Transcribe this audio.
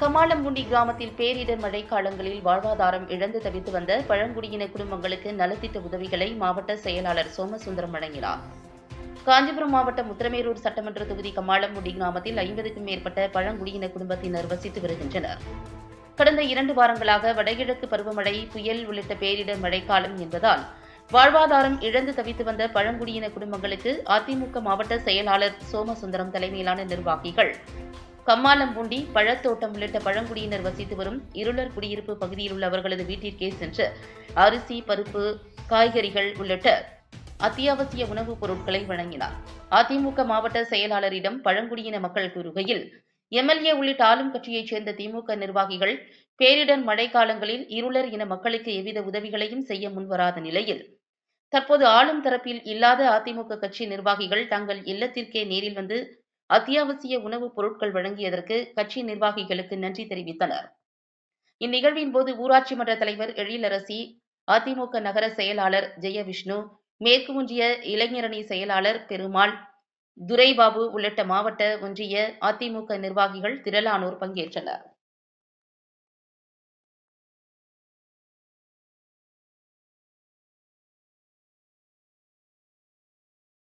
கமாலம்புண்டி கிராமத்தில் பேரிடர் மழைக்காலங்களில் வாழ்வாதாரம் இழந்து தவித்து வந்த பழங்குடியின குடும்பங்களுக்கு நலத்திட்ட உதவிகளை மாவட்ட செயலாளர் சோமசுந்தரம் வழங்கினார். காஞ்சிபுரம் மாவட்டம் உத்திரமேரூர் சட்டமன்ற தொகுதி கமாலம்புண்டி கிராமத்தில் ஐம்பதுக்கும் மேற்பட்ட பழங்குடியின குடும்பத்தினர் வசித்து வருகின்றனர். கடந்த இரண்டு வாரங்களாக வடகிழக்கு பருவமழை புயல் உள்ளிட்ட பேரிடர் மழைக்காலம் என்பதால் வாழ்வாதாரம் இழந்து தவித்து வந்த பழங்குடியின குடும்பங்களுக்கு அதிமுக மாவட்ட செயலாளர் சோமசுந்தரம் தலைமையிலான நிர்வாகிகள் கம்மாலம்பூண்டி பழத்தோட்டம் உள்ளிட்ட பழங்குடியினர் வசித்து வரும் இருளர் குடியிருப்பு பகுதியில் உள்ள அவர்களது வீட்டிற்கே சென்று அரிசி பருப்பு காய்கறிகள் உள்ளிட்ட அத்தியாவசிய உணவுப் பொருட்களை வழங்கினார். அதிமுக மாவட்ட செயலாளரிடம் பழங்குடியின மக்கள் கூறுகையில் எம்எல்ஏ உள்ளிட்ட ஆளும் கட்சியைச் சேர்ந்த திமுக நிர்வாகிகள் பேரிடர் மழைக்காலங்களில் இருளர் இன மக்களுக்கு எவ்வித உதவிகளையும் செய்ய முன்வராத நிலையில் தற்போது ஆளும் தரப்பில் இல்லாத அதிமுக கட்சி நிர்வாகிகள் தங்கள் இல்லத்திற்கே நேரில் வந்து அத்தியாவசிய உணவுப் பொருட்கள் வழங்கியதற்கு கட்சி நிர்வாகிகளுக்கு நன்றி தெரிவித்தனர். இந்நிகழ்வின் போது ஊராட்சி மன்ற தலைவர் எழிலரசி அதிமுக நகர செயலாளர் ஜெயவிஷ்ணு மேற்கு ஒன்றிய இளைஞரணி செயலாளர் பெருமாள் துரைபாபு உள்ளிட்ட மாவட்ட ஒன்றிய அதிமுக நிர்வாகிகள் திரளானோர் பங்கேற்றனர்.